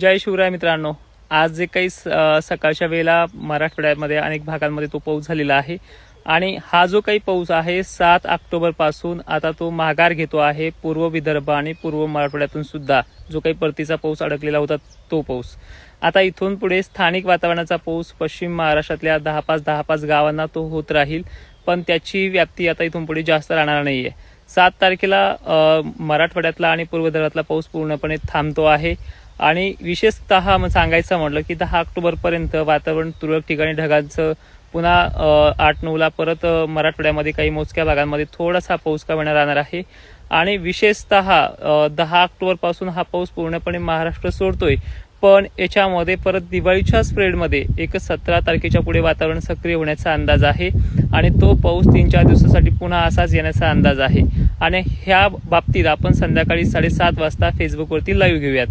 जय शिवराय मित्रांनो. आज जे काही स- सकाळच्या वेळेला मराठवाड्यामध्ये अनेक भागांमध्ये तो पाऊस झालेला आहे. आणि हा जो काही पाऊस आहे सात ऑक्टोबरपासून आता तो माघार घेतो आहे पूर्व विदर्भ आणि पूर्व मराठवाड्यातून सुद्धा. जो काही परतीचा पाऊस अडकलेला होता तो पाऊस. आता इथून पुढे स्थानिक वातावरणाचा पाऊस पश्चिम महाराष्ट्रातल्या दहा पाच दहा पाच गावांना तो होत राहील. पण त्याची व्याप्ती आता इथून पुढे जास्त राहणार नाही आहे सात तारखेला मराठवाड्यातला आणि पूर्व विदर्भातला पाऊस पूर्णपणे थांबतो आहे. आणि विशेषतः मग सांगायचं म्हटलं की दहा ऑक्टोबर पर्यंत वातावरण तुरळक ठिकाणी ढगांचं पुन्हा आठ नऊला परत मराठवाड्यामध्ये काही मोजक्या भागांमध्ये थोडासा पाऊस कमी राहणार आहे. आणि विशेषतः दहा ऑक्टोबरपासून हा पाऊस पूर्णपणे महाराष्ट्र सोडतोय. पण याच्यामध्ये परत दिवाळीच्या स्प्रेडमध्ये एक सतरा तारखेच्या पुढे वातावरण सक्रिय होण्याचा अंदाज आहे. आणि तो पाऊस तीन चार दिवसासाठी पुन्हा असाच येण्याचा अंदाज आहे. आणि ह्या बाबतीत आपण संध्याकाळी साडेसात वाजता फेसबुकवरती लाईव्ह घेऊयात.